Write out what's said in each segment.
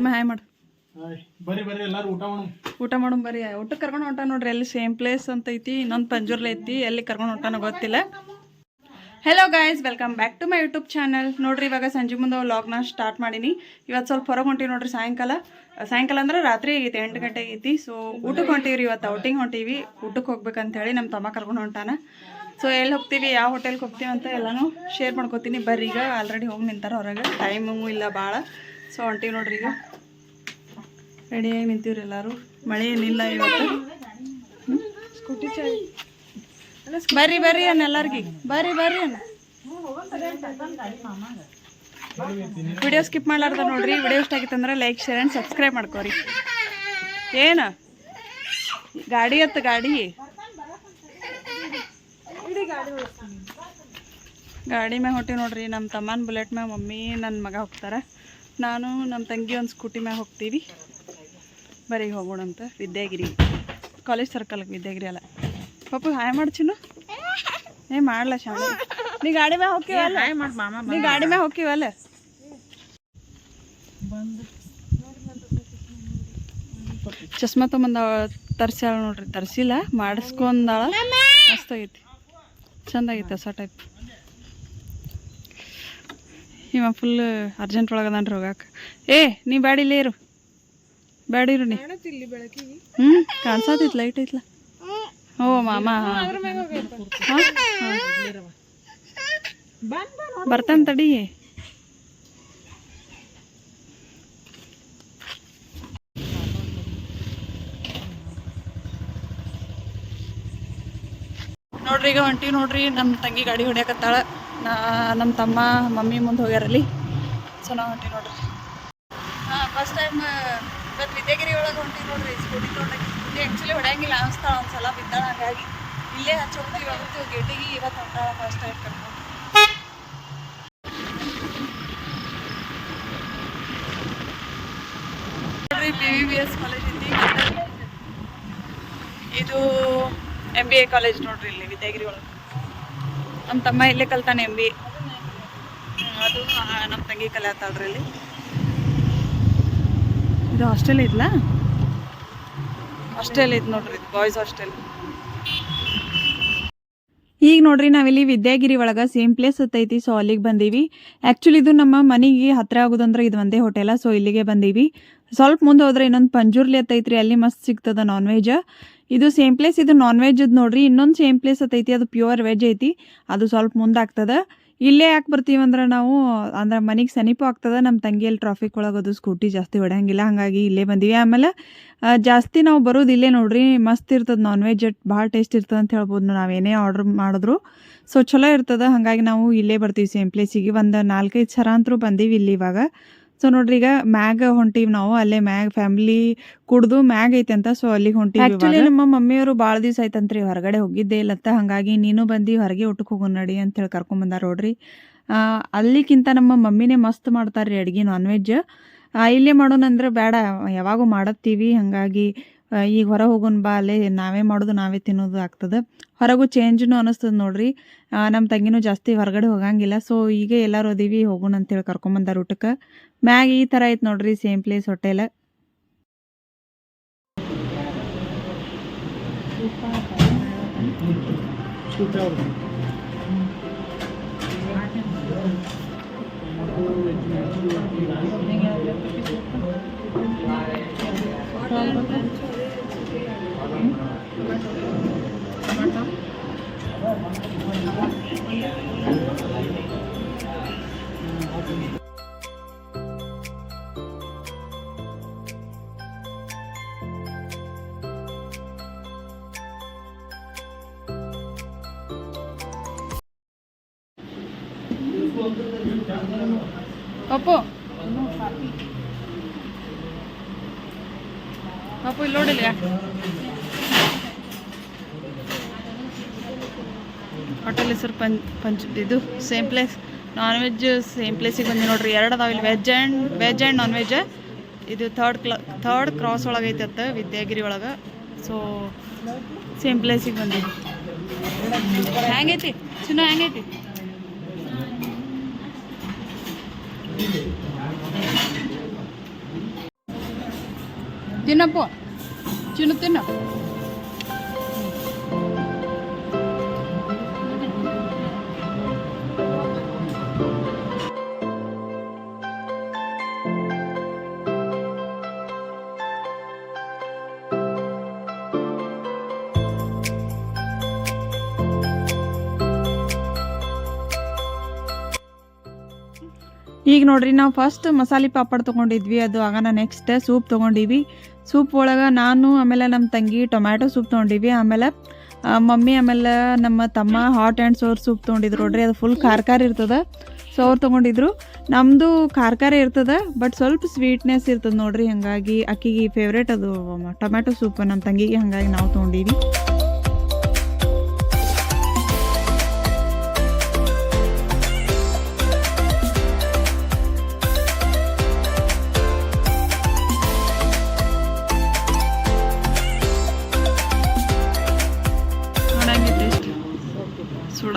ಸುಮ್ಮ ಹಾಯ್ ಮಾಡು. ಹಾಯ್ ಬರ್ರಿ ಬರ್ರಿ ಎಲ್ಲಾರು ಊಟ ಮಾಡೋಣ? ಊಟ ಬರ್ರಿ. ಊಟಕ್ಕೆ ಕರ್ಕೊಂಡು ಹೊಂಟ ನೋಡ್ರಿ ಅಲ್ಲಿ ಸೇಮ್ ಪ್ಲೇಸ್ ಅಂತ ಐತಿ ಇನ್ನೊಂದು ಪಂಜುರ್ಲೆ ಐತಿ ಎಲ್ಲಿ ಕರ್ಕೊಂಡು ಹೊಂಟಾನ ಗೊತ್ತಿಲ್ಲ. Hello guys welcome back to my YouTube channel ನೋಡ್ರಿ ಇವಾಗ ಸಂಜೆ ಮುಂದೆ ವ್ಲಾಗ್ನ ಸ್ಟಾರ್ಟ್ ಮಾಡೀನಿ. ಇವತ್ತು ಸ್ವಲ್ಪ ಹೊರಗೆ ಹೊಂಟೀವಿ ನೋಡ್ರಿ ಸಾಯಂಕಾಲ. ಸಾಯಂಕಾಲ ಅಂದ್ರೆ ರಾತ್ರಿ ಆಗೈತಿ ಎಂಟು ಗಂಟೆಗೆ ಐತಿ. ಸೊ ಊಟಕ್ಕೆ ಹೊಂಟೀವಿ ಇವತ್ತು ಔಟಿಂಗ್ ಹೊಂಟೀವಿ. ಊಟಕ್ಕೆ ಹೋಗ್ಬೇಕಂತ ಹೇಳಿ ನಮ್ಮ ತಮ್ಮ ಕರ್ಕೊಂಡು ಹೊಂಟಾನ. ಸೊ ಎಲ್ಲಿ ಹೋಗ್ತೀವಿ ಯಾವ ಹೋಟೆಲ್ಗೆ ಹೋಗ್ತೀವಿ ಅಂತ ಎಲ್ಲನೂ ಶೇರ್ ಮಾಡ್ಕೋತೀನಿ. ಬರ್ರಿ ಈಗ ಆಲ್ರೆಡಿ ಹೋಗಿ ನಿಂತಾರ ಹೊರಗೆ. ಟೈಮು ಇಲ್ಲ ಭಾಳ ಸೊ ಹೊಂಟೀವಿ ನೋಡ್ರಿ ಈಗ. ರೆಡಿಯಾಗಿ ನಿಂತೀವ್ರಿ ಎಲ್ಲರೂ. ಮಳೆ ಏನಿಲ್ಲ ಇವತ್ತು. ಸ್ಕೂಟಿ ಬರ್ರಿ ಬರ್ರಿ ಅನ್ನ ಎಲ್ಲಾರ್ಗಿ. ಬರ್ರಿ ಬರ್ರಿ ಅನ್ನ ವಿಡಿಯೋ ಸ್ಕಿಪ್ ಮಾಡ್ಲಾರ್ದ ನೋಡ್ರಿ. ವಿಡಿಯೋ ಇಷ್ಟ ಆಗಿತ್ತಂದ್ರೆ ಲೈಕ್ ಶೇರ್ ಆ್ಯಂಡ್ ಸಬ್ಸ್ಕ್ರೈಬ್ ಮಾಡ್ಕೋರಿ. ಏನು? ಗಾಡಿ ಅತ್ತ ಗಾಡಿ? ಗಾಡಿ ಮ್ಯಾಗ ಹೊಟ್ಟಿ ನೋಡ್ರಿ. ನಮ್ಮ ತಮ್ಮನ ಬುಲೆಟ್ ಮ್ಯಾಗ ಮಮ್ಮಿ ನನ್ನ ಮಗ ಹೋಗ್ತಾರೆ. ನಾನು ನಮ್ಮ ತಂಗಿ ಒಂದು ಸ್ಕೂಟಿ ಮ್ಯಾಗ ಹೋಗ್ತೀವಿ. ಬರೀ ಹೋಗೋಣಂತ. ವಿದ್ಯಾಗಿರಿ. ಕಾಲೇಜ್ ಸರ್ಕಲ್ ವಿದ್ಯಾಗಿರಿ ಅಲ್ಲ. ಪಾಪು ಹಾಯ್ ಮಾಡ್ಚಿನು ಏ ಮಾಡ್ಲ ಶಾಣೆ ನೀ ಗಾಡಿ ಮ್ಯಾಗ ಹೋಗ್ತೀವಲ್ಲ? ನೀ ಗಾಡಿ ಮ್ಯಾಗ ಹೋಗ್ತೀವಲ್ಲ? ಚಸ್ಮಾ ತೊಗೊಂಬಂದಾಳ ತರ್ಸ್ಯಾಳ ನೋಡ್ರಿ. ತರ್ಸಿಲ್ಲ ಮಾಡಿಸ್ಕೊಂಡಾಳ. ಮಸ್ತ್ ಆಗೈತಿ. ಚಂದ ಆಗೈತಿ ಹೊಸ ಟೈಪ್ ಇವ ಫುಲ್ ಅರ್ಜೆಂಟ್ ಒಳಗದಾನ್ರಿ ಹೋಗಾಕ. ಏ ನೀ ಬ್ಯಾಡಿಲ್ಲೇ ಇರು. ಬ್ಯಾಡಿ ಇರು ನೀ. ಹ್ಞೂ ಕಾಣ್ಸತೈತಿ ಲೈಟ್ ಐತ್ಲ. ಓ ಮಾಮ ಬರ್ತಾನೆ ತಡಿ. ನೋಡ್ರಿ ಈಗ ಹೊಂಟಿವಿ ನೋಡ್ರಿ ನಮ್ಮ ತಂಗಿ ಗಾಡಿ ಹೊಡ್ಯಾಕತ್ತಾಳ. ನಾ ನಮ್ಮ ತಮ್ಮ ಮಮ್ಮಿ ಮುಂದೆ ಹೋಗ್ಯಾರಲ್ಲಿ. ಸೊ ನಾವು ಹೊಂಟಿವಿ ನೋಡ್ರಿ. ಹಾಂ ಫಸ್ಟ್ ಟೈಮ್ ಇವತ್ತು ವಿದ್ಯಾಗಿರಿ ಒಳಗೆ ಹೊಂಟಿ ನೋಡ್ರಿ ಸ್ಕೂಟಿ ತೊಗೊಂಡಾಗ ಸ್ಕೂಟಿ ಆ್ಯಕ್ಚುಲಿ ಹೊಡೆಯಂಗಿಲ್ಲ ಅನಿಸ್ತಾಳ ಒಂದ್ಸಲ ಬಿದ್ದಾಳ ಹಾಗಾಗಿ ಇಲ್ಲೇ ಹಚ್ಚೋದು ಇವತ್ತು ಗೇಟಿಗೆ ಇವತ್ತು ಹೊಂಟಾಳ ಫಸ್ಟ್ ಟೈಮ್ ಕರ್ಕೊಂಡು ನೋಡ್ರಿ B V B S college ಇದು ಎಂ ಬಿ ಎ ಕಾಲೇಜ್ ನೋಡ್ರಿ ಇಲ್ಲಿ, ವಿದ್ಯಾಗಿರಿ ಒಳಗೆ. ನಮ್ಮ ತಮ್ಮ ಇಲ್ಲೇ ಕಲ್ತಾನೆ ಎಂ ಬಿ ಎ ಅದು ನಮ್ಮ ತಂಗಿ ಕಲಿಯತ್ತಾಳ್ರಿ ಇಲ್ಲಿ. ಇದು ಹಾಸ್ಟೆಲ್ ಐತಲ್ಲ ಹಾಸ್ಟೆಲ್ ಐತೆ ನೋಡ್ರಿ ಬಾಯ್ಸ್ ಹಾಸ್ಟೆಲ್ ಈಗ ನೋಡ್ರಿ ನಾವಿಲ್ಲಿ ವಿದ್ಯಾಗಿರಿ ಒಳಗೆ ಸೇಮ್ ಪ್ಲೇಸ್ ಹತ್ತೈತಿ ಸೊ ಅಲ್ಲಿಗೆ ಬಂದೀವಿ. ಆ್ಯಕ್ಚುಲಿ ಇದು ನಮ್ಮ ಮನೆಗೆ ಹತ್ರ ಆಗೋದಂದ್ರೆ ಇದು ಒಂದೇ ಹೋಟೆಲ ಸೊ ಇಲ್ಲಿಗೆ ಬಂದೀವಿ. ಸ್ವಲ್ಪ ಮುಂದೆ ಹೋದ್ರೆ ಇನ್ನೊಂದು ಪಂಜುರ್ಲಿ ಹತ್ತೈತ್ರಿ ಅಲ್ಲಿ ಮಸ್ತ್ ಸಿಗ್ತದ ನಾನ್ ವೆಜ್ ಇದು ಸೇಮ್ ಪ್ಲೇಸ್ ಇದು ನಾನ್ ವೆಜ್ ನೋಡ್ರಿ ಇನ್ನೊಂದು ಸೇಮ್ ಪ್ಲೇಸ್ ಹತ್ತೈತಿ ಅದು ಪ್ಯೂರ್ ವೆಜ್ ಐತಿ. ಅದು ಸ್ವಲ್ಪ ಮುಂದೆ ಆಗ್ತದ. ಇಲ್ಲೇ ಯಾಕೆ ಬರ್ತೀವಿ ಅಂದ್ರೆ ನಾವು, ಅಂದ್ರೆ ಮನೆಗೆ ಸಮೀಪ ಆಗ್ತದೆ ನಮ್ಮ ತಂಗಿಯಲ್ಲಿ ಟ್ರಾಫಿಕ್ ಒಳಗೆ ಅದು ಸ್ಕೂಟಿ ಜಾಸ್ತಿ ಹೊಡೆಯಂಗಿಲ್ಲ ಹಾಗಾಗಿ ಇಲ್ಲೇ ಬಂದೀವಿ. ಆಮೇಲೆ ಜಾಸ್ತಿ ನಾವು ಬರೋದು ಇಲ್ಲೇ ನೋಡ್ರಿ, ಮಸ್ತ್ ಇರ್ತದೆ ನಾನ್ ವೆಜ್ ಭಾಳ ಟೇಸ್ಟ್ ಇರ್ತದೆ ಅಂತ ಹೇಳ್ಬೋದು. ನಾವೇನೇ ಆರ್ಡ್ರ್ ಮಾಡಿದ್ರು ಸೊ ಚಲೋ ಇರ್ತದೆ, ಹಾಗಾಗಿ ನಾವು ಇಲ್ಲೇ ಬರ್ತೀವಿ ಸೇಮ್ ಪ್ಲೇಸಿಗೆ ಒಂದು ನಾಲ್ಕೈದು ಸರ ಅಂತರೂ ಬಂದೀವಿ ಇಲ್ಲಿ ಇವಾಗ. ಸೊ ನೋಡ್ರಿ ಈಗ ಮ್ಯಾಗ ಹೊಂಟಿವಿ ನಾವು ಅಲ್ಲೇ ಮ್ಯಾಗ್ ಫ್ಯಾಮಿಲಿ ಕುಡ್ದು ಮ್ಯಾಗ್ ಐತೆ ಅಂತ ಸೊ ಅಲ್ಲಿಗೆ ಹೊಂಟಿವಿ ನಮ್ಮ ಮಮ್ಮಿಯವರು ಭಾಳ ದಿವಸ ಆಯ್ತಂತ್ರಿ ಹೊರಗಡೆ ಹೋಗಿದ್ದೆ ಇಲ್ಲತ್ತ ಹಂಗಾಗಿ ನೀನು ಬಂದು ಹೊರಗೆ ಊಟಕ್ಕೆ ಹೋಗೋ ನಡಿ ಅಂತ ಹೇಳಿ ಕರ್ಕೊಂಬಂದಾರ ನೋಡ್ರಿ. ಆ, ಅಲ್ಲಿಕ್ಕಿಂತ ನಮ್ಮ ಮಮ್ಮಿನೇ ಮಸ್ತ್ ಮಾಡ್ತಾರ್ರಿ ಅಡ್ಗೆ ನಾನ್ ವೆಜ್ ಇಲ್ಲೇ ಮಾಡೋಣ ಅಂದ್ರೆ ಬೇಡ ಯಾವಾಗೂ ಮಾಡತ್ತೀವಿ. ಹಾಗಾಗಿ ಈಗ ಹೊರ ಹೋಗೋಣ ಬಾ, ಅಲ್ಲೇ ನಾವೇ ಮಾಡೋದು, ನಾವೇ ತಿನ್ನೋದು ಆಗ್ತದೆ. ಹೊರಗೂ ಚೇಂಜ್ನು ಅನಿಸ್ತದೆ ನೋಡ್ರಿ. ನಮ್ಮ ತಂಗಿನೂ ಜಾಸ್ತಿ ಹೊರಗಡೆ ಹೋಗಂಗಿಲ್ಲ. ಸೊ ಈಗ ಎಲ್ಲರೂ ಅದೀವಿ ಹೋಗೋಣ ಅಂತೇಳಿ ಕರ್ಕೊಂಬಂದಾರ ಊಟಕ್ಕೆ. ಮ್ಯಾಗ ಈ ಥರ ಐತೆ ನೋಡ್ರಿ same place hotel Pappu Pappu ಇಲ್ಲಿ ನೋಡಿಲ್ಲ ಹೋಟೆಲ್ ಹೆಸರು ಪಂಚ್ ಪಂಚ್ ಇದು same place non veg same ಪ್ಲೇಸಿಗೆ ಬಂದು ನೋಡ್ರಿ. ಎರಡು ಅದಾವ ಇಲ್ಲಿ. Veg and veg and non veg ಇದು ಥರ್ಡ್ ಕ್ಲಾ ಥರ್ಡ್ ಕ್ರಾಸ್ ಒಳಗೆ ಐತತ್ತ ವಿದ್ಯಾಗಿರಿ ಒಳಗೆ. ಸೊ ಸೇಮ್ ಪ್ಲೇಸಿಗೆ ಬಂದಿದ್ದು ಹೆಂಗೈತಿ? ಚಿನ್ನ ಹೆಂಗೈತಿ? ತಿನ್ನಪ್ಪ. ಚಿನ್ನು ತಿನ್ನು. ಈಗ ನೋಡ್ರಿ, ನಾವು ಫಸ್ಟ್ ಮಸಾಲೆ ಪಾಪಡ್ ತೊಗೊಂಡಿದ್ವಿ. ಅದು ಆಗನ ನೆಕ್ಸ್ಟ್ ಸೂಪ್ ತೊಗೊಂಡಿವಿ. ಸೂಪ್ ಒಳಗೆ ನಾನು, ಆಮೇಲೆ ನಮ್ಮ ತಂಗಿ ಟೊಮ್ಯಾಟೊ ಸೂಪ್ ತೊಗೊಂಡಿವಿ. ಆಮೇಲೆ ಮಮ್ಮಿ, ಆಮೇಲೆ ನಮ್ಮ ತಮ್ಮ ಹಾಟ್ ಆ್ಯಂಡ್ ಸೋರ್ ಸೂಪ್ ತೊಗೊಂಡಿದ್ರು ನೋಡ್ರಿ. ಅದು ಫುಲ್ ಖಾರ ಖಾರ ಇರ್ತದೆ. ಸೊ ಅವ್ರು ತೊಗೊಂಡಿದ್ರು. ನಮ್ಮದು ಖಾರ ಖಾರ ಇರ್ತದೆ ಬಟ್ ಸ್ವಲ್ಪ ಸ್ವೀಟ್ನೆಸ್ ಇರ್ತದೆ ನೋಡ್ರಿ. ಹಾಗಾಗಿ ಅಕ್ಕಿಗೆ ಫೇವ್ರೇಟ್ ಅದು, ಟೊಮ್ಯಾಟೊ ಸೂಪ್ ನಮ್ಮ ತಂಗಿಗೆ ಹಾಗಾಗಿ ನಾವು ತೊಗೊಂಡಿವಿ.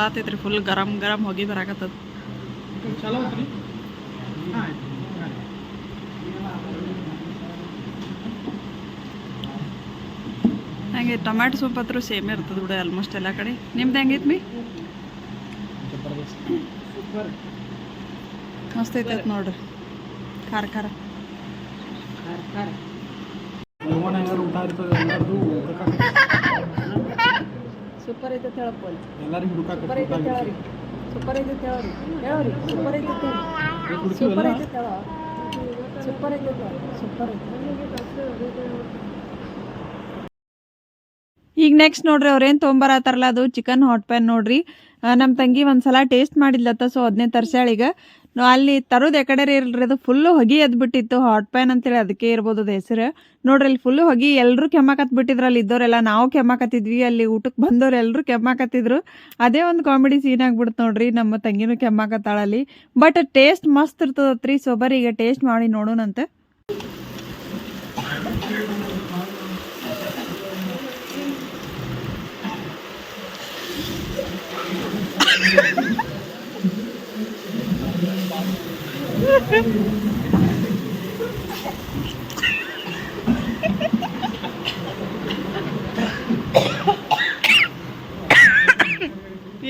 ಸುಡಾತೈತ್ರಿ ಫುಲ್ ಗರಂ ಗರಂ ಹೋಗಿ ಬರಾಕತ್ತದ. ಹಂಗೆ ಟೊಮ್ಯಾಟೊ ಸೂಪ್ ಹತ್ರ ಸೇಮ್ ಇರ್ತದೆ ಬಿಡ ಆಲ್ಮೋಸ್ಟ್ ಎಲ್ಲ ಕಡೆ. ನಿಮ್ದು ಹೆಂಗೈತಿ ಮೀ? ಮಸ್ತ್ ಐತೈತೆ ನೋಡ್ರಿ. ಖಾರ ಖಾರ. ಖಾರ ಖಾರ ಸೂಪರ್ ಐತೆ ಹೇಳಪ್ಪ ಎಲ್ಲರಿಗೂ ಸೂಪರ್ ಐತೆ ಹೇಳರಿ. ಸೂಪರ್ ಐತೆ ಹೇಳರಿ. ಹೇಳರಿ. ಸೂಪರ್ ಐತೆ ಸೂಪರ್ ಐತೆ ಹೇಳ ಸೂಪರ್ ಐತೆ ಸೂಪರ್ ಐತೆ. ಈಗ ನೆಕ್ಸ್ಟ್ ನೋಡ್ರಿ ಅವ್ರೇನು ತೊಗೊಂಬರತ್ತಾರಲ್ಲ ಅದು ಚಿಕನ್ ಹಾಟ್ ಪ್ಯಾನ್ ನೋಡ್ರಿ. ನಮ್ಮ ತಂಗಿ ಒಂದ್ಸಲ ಟೇಸ್ಟ್ ಮಾಡಿದ್ಲತ್ತ ಸೊ ಅದನ್ನೇ ತರ್ಸ್ಯಾಳ ಈಗ. ನಾವು ಅಲ್ಲಿ ತರೋದು ಎಕಡೆ ಇಲ್ರಿ ಅದು ಫುಲ್ಲು ಹೊಗೆ ಎದ್ಬಿಟ್ಟಿತ್ತು ಹಾಟ್ ಪ್ಯಾನ್ ಅಂತೇಳಿ ಅದಕ್ಕೆ ಇರ್ಬೋದು ಹೆಸರು. ನೋಡ್ರಿ, ಅಲ್ಲಿ ಫುಲ್ಲು ಹೊಗೆ ಎಲ್ಲರೂ ಕೆಮ್ಮಕತ್ ಬಿಟ್ಟಿದ್ರು, ಅಲ್ಲಿ ಇದ್ದವರೆಲ್ಲ ನಾವು ಕೆಮ್ಮಕತ್ತಿದ್ವಿ, ಅಲ್ಲಿ ಊಟಕ್ಕೆ ಬಂದವ್ರು ಎಲ್ಲರೂ ಕೆಮ್ಮಕತ್ತಿದ್ರು. ಅದೇ ಒಂದು ಕಾಮಿಡಿ ಸೀನ್ ಆಗ್ಬಿಡ್ತು ನೋಡ್ರಿ, ನಮ್ಮ ತಂಗಿನೂ ಕೆಮ್ಮಕತ್ತಾಳಲ್ಲಿ ಬಟ್ ಟೇಸ್ಟ್ ಮಸ್ತ್ ಇರ್ತದತ್ರಿ ಸೊಬರಿ ಈಗ ಟೇಸ್ಟ್ ಮಾಡಿ ನೋಡೋಣಂತೆ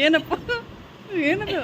ಏನಪ್ಪ ಏನದು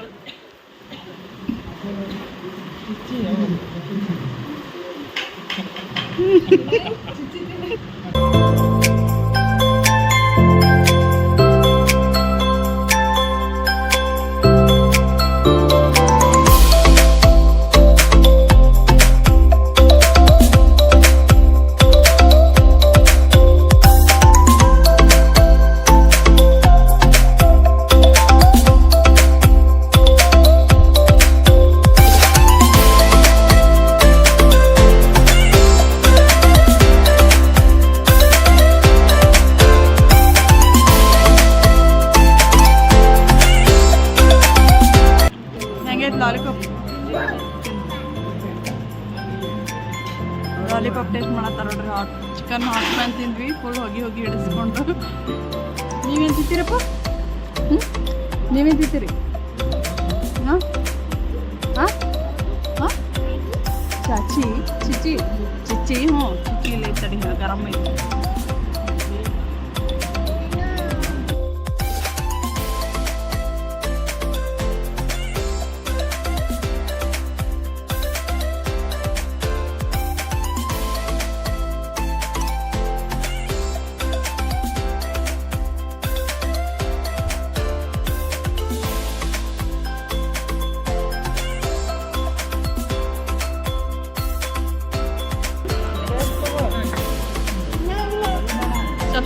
ಚಾಚಿ ಚಿಚ್ಚಿ ಚಿಚ್ಚಿ ಹ್ಞೂ ಚಿಚ್ಚಿ ಇಲ್ಲ ತಡಿ ಗರಂ ಐತಿ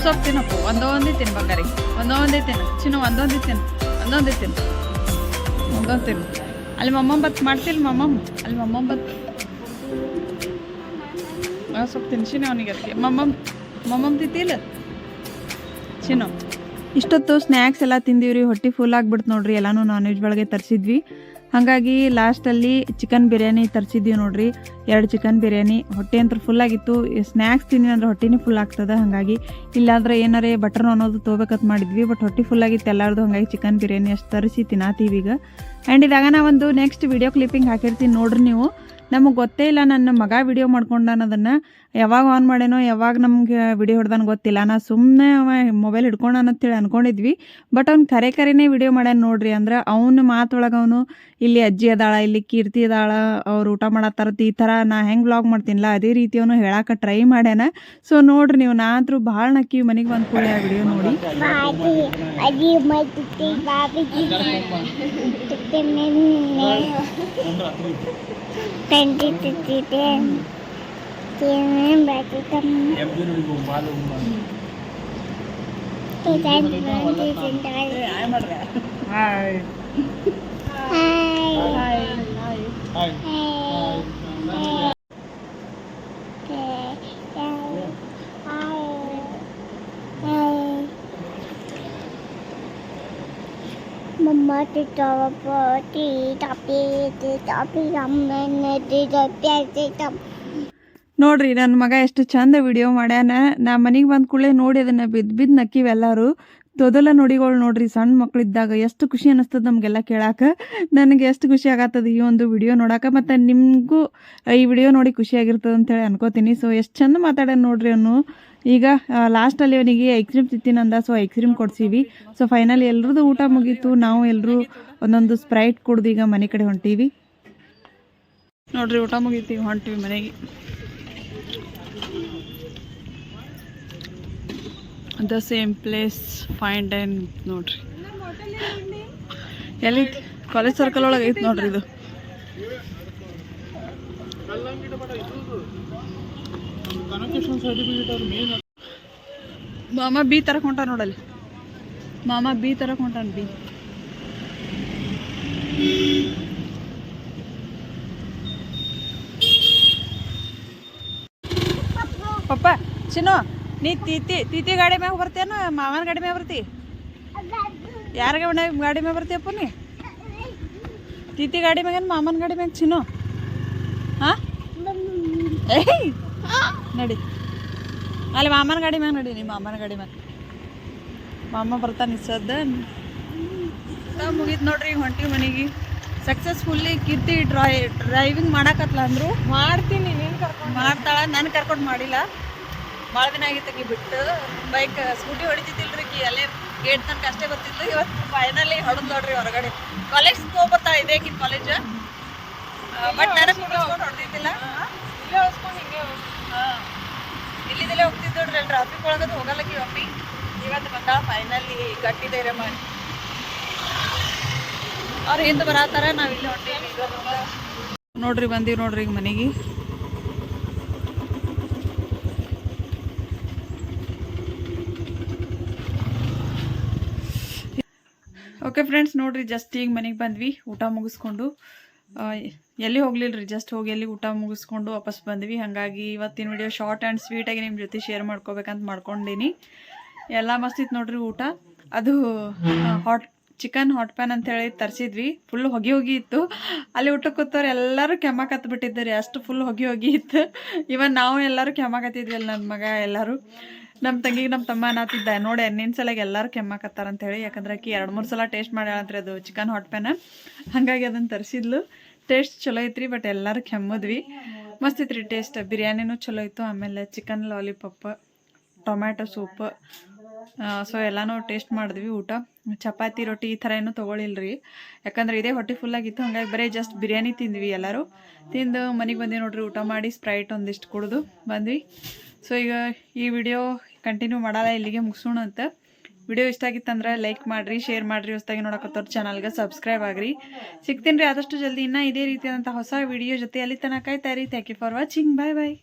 ಸ್ವಲ್ಪ ತಿನ್ನಪ್ಪು. ಒಂದೊಂದೇ ತಿನ್ಬೇಕಾರಿ ಒಂದೊಂದೇ ತಿನ್ನು. ಚಿನ್ನ ಒಂದೊಂದೇ ತಿನ್ನು. ಒಂದೊಂದೇ ತಿನ್ನು. ಒಂದೊಂದು ತಿನ್ನು. ಅಲ್ಲಿ ಬತ್ ಮಾಡ್ತಿಲ್ಲ ಮಮ್ಮಮ್ಮ ಅಲ್ಲಿ ಮಮ್ಮಮ್ಮ ಬತ್ ಆ, ಸ್ವಲ್ಪ ತಿನ್ಸಿನಿ ಅವನಿಗೆ ಅದಕ್ಕೆ. ಮಮ್ಮಮ್ಮ ಮಮ್ಮಮ್ಮ ತಿಂತಿಲ್ಲ ಚಿನ್ನು. ಇಷ್ಟೊತ್ತು ಸ್ನ್ಯಾಕ್ಸ್ ಎಲ್ಲ ತಿಂದೀವ್ರಿ. ಹೊಟ್ಟೆ ಫುಲ್ ಆಗ್ಬಿಡ್ತು ನೋಡ್ರಿ. ಎಲ್ಲಾನು ನಾನ್ ವೆಜ್ ಒಳಗೆ ತರಿಸಿದ್ವಿ. ಹಾಗಾಗಿ ಲಾಸ್ಟಲ್ಲಿ ಚಿಕನ್ ಬಿರಿಯಾನಿ ತರಿಸಿದ್ದೀವಿ ನೋಡ್ರಿ. ಎರಡು ಚಿಕನ್ ಬಿರಿಯಾನಿ, ಹೊಟ್ಟೆ ಅಂತ ಫುಲ್ ಆಗಿತ್ತು. ಸ್ನ್ಯಾಕ್ಸ್ ತಿನ್ನಿ ಅಂದ್ರೆ ಹೊಟ್ಟೆನೇ ಫುಲ್ ಆಗ್ತದೆ. ಹಾಗಾಗಿ ಇಲ್ಲಾಂದ್ರೆ ಏನಾರೇ ಬಟರ್ ಅನ್ನೋದು ತೊಗೋಬೇಕಂತ ಮಾಡಿದ್ವಿ. ಬಟ್ ಹೊಟ್ಟೆ ಫುಲ್ ಆಗಿತ್ತು ಎಲ್ಲರದು. ಹಾಗಾಗಿ ಚಿಕನ್ ಬಿರಿಯಾನಿ ಅಷ್ಟು ತರಿಸಿ ತಿನ್ನಾತೀವಿ ಈಗ. ಆ್ಯಂಡ್ ಇದಾಗ ಒಂದು ನೆಕ್ಸ್ಟ್ ವಿಡಿಯೋ ಕ್ಲಿಪ್ಪಿಂಗ್ ಹಾಕಿರ್ತೀನಿ ನೋಡ್ರಿ ನೀವು. ನಮಗೆ ಗೊತ್ತೇ ಇಲ್ಲ ನನ್ನ ಮಗ ವಿಡಿಯೋ ಮಾಡ್ಕೊಂಡಾನ ಅದನ್ನು ಯಾವಾಗ ಆನ್ ಮಾಡೇನೋ, ಯಾವಾಗ ನಮ್ಗೆ ವಿಡಿಯೋ ಹೊಡ್ದಾನ ಗೊತ್ತಿಲ್ಲ. ನಾ ಸುಮ್ಮನೆ ಅವ ಮೊಬೈಲ್ ಅಂತೇಳಿ ಅನ್ಕೊಂಡಿದ್ವಿ. ಬಟ್ ಅವ್ನು ಕರೆ ಕರೆನೇ ವಿಡಿಯೋ ಮಾಡ್ಯಾನ ನೋಡ್ರಿ ಅಂದ್ರೆ ಅವನ ಮಾತೊಳಗೆ ಅವನು ಇಲ್ಲಿ ಅಜ್ಜಿ ಅದಾಳ, ಇಲ್ಲಿ ಕೀರ್ತಿ ಅದಾಳ, ಅವ್ರು ಊಟ ಮಾಡತ್ತಾರತ್ ಈ ಥರ ನಾ ಹೆಂಗೆ ವ್ಲಾಗ್ ಮಾಡ್ತೀನಿಲ್ಲ ಅದೇ ರೀತಿ ಅವನು ಹೇಳಕ್ಕೆ ಟ್ರೈ ಮಾಡ್ಯಾನ. ಸೊ ನೋಡ್ರಿ ನೀವು, ನಾ ಆದರೂ ಭಾಳ ನಕ್ಕಿ ಮನೆಗೆ ಬಂದು ಕೂಡ ಆ ವಿಡಿಯೋ ನೋಡಿ. 2010. Kaya bati kami. Em dun ulit bumalo mo. 2010. Hi. Hi. Hi. Hi. Hi. Hi. Hi Hai. Hi tapi berarti tapi tapi kamu tidak biasa tapi ನೋಡ್ರಿ ನನ್ನ ಮಗ ಎಷ್ಟು ಚಂದ ವಿಡಿಯೋ ಮಾಡ್ಯಾನ ನಾ ಮನೆಗೆ ಬಂದ ಕೂಡಲೇ ನೋಡಿ ಅದನ್ನ ಬಿದ್ದು ಬಿದ್ದು ನಕ್ಕಿವಿ ಎಲ್ಲರೂ ತೊದಲ ನುಡಿಗಳು ನೋಡ್ರಿ ಸಣ್ಣ ಮಕ್ಳಿದ್ದಾಗ ಎಷ್ಟು ಖುಷಿ ಅನಿಸ್ತದ ನಮಗೆಲ್ಲ ಕೇಳಾಕ. ನನಗೆ ಎಷ್ಟು ಖುಷಿ ಆಗತ್ತದ ಈ ಒಂದು ವಿಡಿಯೋ ನೋಡಾಕ ಮತ್ತು ನಿಮಗೂ ಈ ವಿಡಿಯೋ ನೋಡಿ ಖುಷಿ ಆಗಿರ್ತದೆ ಅಂತೇಳಿ ಅನ್ಕೋತೀನಿ. ಸೊ ಎಷ್ಟು ಚಂದ ಮಾತಾಡ್ಯಾನ ನೋಡ್ರಿ ಅವನು. ಈಗ ಲಾಸ್ಟಲ್ಲಿ ಅವನಿಗೆ ಐಸ್ ಕ್ರೀಮ್ ತಿಂತೀನಂದ ಸೊ ಐಸ್ ಕ್ರೀಮ್ ಕೊಡ್ಸೀವಿ. ಸೊ ಫೈನಲಿ ಎಲ್ರದ್ದು ಊಟ ಮುಗೀತು. ನಾವು ಎಲ್ಲರೂ ಒಂದೊಂದು ಸ್ಪ್ರೈಟ್ ಕುಡ್ದು ಈಗ ಮನೆ ಕಡೆ ಹೊಂಟೀವಿ. ನೋಡ್ರಿ, ಊಟ ಮುಗೀತೀವಿ ಹೊಂಟೀವಿ ಮನೆಗೆ. The same place fine dine ನೋಡ್ರಿ. ಎಲ್ಲಿ ಕಾಲೇಜ್ ಸರ್ಕಲ್ ಒಳಗೆ ಐತೆ ನೋಡ್ರಿ ಇದು. ಮಾಮ ಬಿ ತರ ಹೊಂಟ ನೋಡಲ್ಲಿ. ಮಾಮ ಬಿ ತರ ಹೊಂಟಾನ ಬಿ ಪಪ್ಪ, ಚಿನ್ನು. ನೀ ತೀತಿ ತೀತಿ ಗಾಡಿ ಮ್ಯಾಗ ಬರ್ತೇನ ಮಾವನ ಗಾಡಿ ಮ್ಯಾಗ ಬರ್ತಿ? ಯಾರ ಗಾಡಿ ಗಾಡಿ ಮ್ಯಾಗ ಬರ್ತೀಯಪ್ಪ ನೀ? ತೀತಿ ಗಾಡಿ ಮ್ಯಾಗೇನು ಮಾಮನ ಗಾಡಿ ಮ್ಯಾಗ ಚಿನ್ನು? ಹಾ ಏಯ್! ನಡಿ. ಅಲ್ಲಿ ಮಾಮನ ಗಾಡಿ ಮ್ಯಾಗ ನಡಿ ನೀ ಮಾಮನ ಗಾಡಿ ಮ್ಯಾಗ. ಮಾಮ ಬರ್ತಾನೆ ಸದ್ದ. ಮುಗೀತು ನೋಡ್ರಿ ಹೊಂಟಿ ಮನೆಗೆ. ಸಕ್ಸಸ್ಫುಲ್ಲಿ ಕೀರ್ತಿ ಡ್ರೈ ಡ್ರೈವಿಂಗ್ ಮಾಡಾಕತ್ಲ ಅಂದ್ರು? ಮಾಡ್ತೀನಿ ನೀನು ಕರ್ಕೊಂಡು ಮಾಡ್ತಾಳ ನಾನು ಕರ್ಕೊಂಡು ಮಾಡಿಲ್ಲ. ಭಾಳ ದಿನ ಆಗಿತ್ತು ಈ ಬಿಟ್ಟು. ಬೈಕ್ ಸ್ಕೂಟಿ ಹೊಡಿತಿದ್ದಿಲ್ರಿ ಕಿ ಅಲ್ಲೇ ಗೇಟ್ ತನಕ ಅಷ್ಟೇ ಬರ್ತಿದ್ಲು ಇವತ್ತು ಫೈನಲಿ ಹೊಡೆದ್ ನೋಡ್ರಿ ಹೊರಗಡೆ. ಕಾಲೇಜ್ ಹೋಗ್ಬತ್ತಾ ಇದೆ ಕಿ ಕಾಲೇಜ್ ಬಟ್ ನನಗೆ ಕುಡಿಸ್ಕೊಂಡು ಹೊಡೆದಿದ್ದಿಲ್ಲ. ಇಲ್ಲೇ ಹೊಸ್ಕೊಂಡು ಹಿಂಗೆ ಇಲ್ಲಿದಲ್ಲೇ ಹೋಗ್ತಿದ್ದು ನೋಡ್ರಿ ಅಲ್ಲಿ ಟ್ರಾಫಿಕ್ ಒಳಗದು ಹೋಗಲ್ಲ ಕಿ ಒಮ್ಮೆ. ಇವತ್ತು ಬಂದ ಫೈನಲಿ ಗಟ್ಟಿ ಧೈರ್ಯ ಮಾಡಿ ಅವ್ರು ಹಿಂದೆ ಬರತ್ತಾರ ನಾವು ಇಲ್ಲಿ ಹೊಂಟೀವಿ. ನೋಡ್ರಿ ಬಂದೀವಿ ನೋಡ್ರಿ ಈಗ ಮನೆಗೆ. ಓಕೆ ಫ್ರೆಂಡ್ಸ್ ನೋಡ್ರಿ ಜಸ್ಟ್ ಈಗ ಮನೆಗೆ ಬಂದ್ವಿ, ಊಟ ಮುಗಿಸ್ಕೊಂಡು. ಎಲ್ಲಿ ಹೋಗ್ಲಿಲ್ಲ ರೀ ಜಸ್ಟ್ ಹೋಗಿ ಎಲ್ಲಿ ಊಟ ಮುಗಿಸ್ಕೊಂಡು ವಾಪಸ್ ಬಂದ್ವಿ. ಹಾಗಾಗಿ ಇವತ್ತಿನ ವಿಡಿಯೋ ಶಾರ್ಟ್ ಆ್ಯಂಡ್ ಸ್ವೀಟಾಗಿ ನಿಮ್ಮ ಜೊತೆ ಶೇರ್ ಮಾಡ್ಕೋಬೇಕಂತ ಮಾಡ್ಕೊಂಡೀನಿ. ಎಲ್ಲ ಮಸ್ತ್ ಇತ್ತು ನೋಡ್ರಿ ಊಟ. ಅದು ಹಾಟ್ ಚಿಕನ್ ಹಾಟ್ ಪ್ಯಾನ್ ಅಂತೇಳಿ ತರಿಸಿದ್ವಿ. ಫುಲ್ ಹೊಗೆ ಹೋಗಿ ಇತ್ತು. ಅಲ್ಲಿ ಊಟಕ್ಕೆ ಕೂತವ್ರು ಎಲ್ಲರೂ ಕೆಮ್ಮ ಬಿಟ್ಟಿದ್ದಾರೆ ಅಷ್ಟು ಫುಲ್ ಹೊಗೆ ಹೋಗಿ ಇತ್ತು. ಇವನ್ ನಾವು ಎಲ್ಲರೂ ಕೆಮ್ಮಕತ್ತಿದ್ವಿ ಅಲ್ಲಿ ನನ್ನ ಮಗ ಎಲ್ಲರೂ. ನಮ್ಮ ತಂಗಿಗೆ ನಮ್ಮ ತಮ್ಮ ಅನ್ನತ್ತಿದ್ದ ನೋಡಿ ಎಣ್ಣಿನ ಸಲಗೆ ಎಲ್ಲರೂ ಕೆಮ್ಮಕತ್ತಾರ ಅಂತ ಹೇಳಿ ಯಾಕಂದ್ರೆ ಆಕಿ ಎರಡು ಮೂರು ಸಲ ಟೇಸ್ಟ್ ಮಾಡ್ಯಾಳಂತ್ರಿ ಅದು ಚಿಕನ್ ಹಾಟ್ ಪ್ಯಾನ. ಹಾಗಾಗಿ ಅದನ್ನು ತರಿಸಿದ್ಲು. ಟೇಸ್ಟ್ ಚಲೋ ಐತ್ರಿ, ಬಟ್ ಎಲ್ಲರೂ ಕೆಮ್ಮದ್ವಿ. ಮಸ್ತ್ ಐತ್ರಿ ಟೇಸ್ಟ್. ಬಿರಿಯಾನಿನೂ ಚಲೋ ಇತ್ತು, ಆಮೇಲೆ chicken lollipop, tomato soup. So ಎಲ್ಲನೂ ಟೇಸ್ಟ್ ಮಾಡಿದ್ವಿ ಊಟ. ಚಪಾತಿ, ರೊಟ್ಟಿ ಈ ಥರ ಏನೂ ತೊಗೊಳಿಲ್ರಿ. ಯಾಕಂದ್ರೆ ಇದೇ ಹೊಟ್ಟೆ ಫುಲ್ ಆಗಿತ್ತು. ಹಂಗಾಗಿ ಬರೀ ಜಸ್ಟ್ ಬಿರಿಯಾನಿ ತಿಂದ್ವಿ ಎಲ್ಲರೂ. ತಿಂದು ಮನೆಗೆ ಬಂದ್ವಿ ನೋಡ್ರಿ, ಊಟ ಮಾಡಿ ಸ್ಪ್ರೈಟ್ ಒಂದಿಷ್ಟು ಕುಡಿದು ಬಂದ್ವಿ. ಸೊ ಈಗ ಈ ವಿಡಿಯೋ ಕಂಟಿನ್ಯೂ ಮಾಡಲ್ಲ, ಇಲ್ಲಿಗೆ ಮುಗಿಸೋಣ ಅಂತ. ವಿಡಿಯೋ ಇಷ್ಟ ಆಗಿತ್ತಂದ್ರೆ ಲೈಕ್ ಮಾಡಿರಿ, ಶೇರ್ ಮಾಡಿರಿ, ಹೊಸದಾಗಿ ನೋಡಕತ್ತವ್ರ ಚಾನಲ್ಗೆ ಸಬ್ಸ್ಕ್ರೈಬ್ ಆಗಿರಿ. ಸಿಗ್ತೀನಿ ರೀ ಆದಷ್ಟು ಜಲ್ದಿ. ಇನ್ನೂ ಇದೇ ರೀತಿಯಾದಂಥ ಹೊಸ ವಿಡಿಯೋ ಜೊತೆ ಅಲ್ಲಿ ತನಕ ಕಾಯ್ತಾ ರೀ thank you for watching bye bye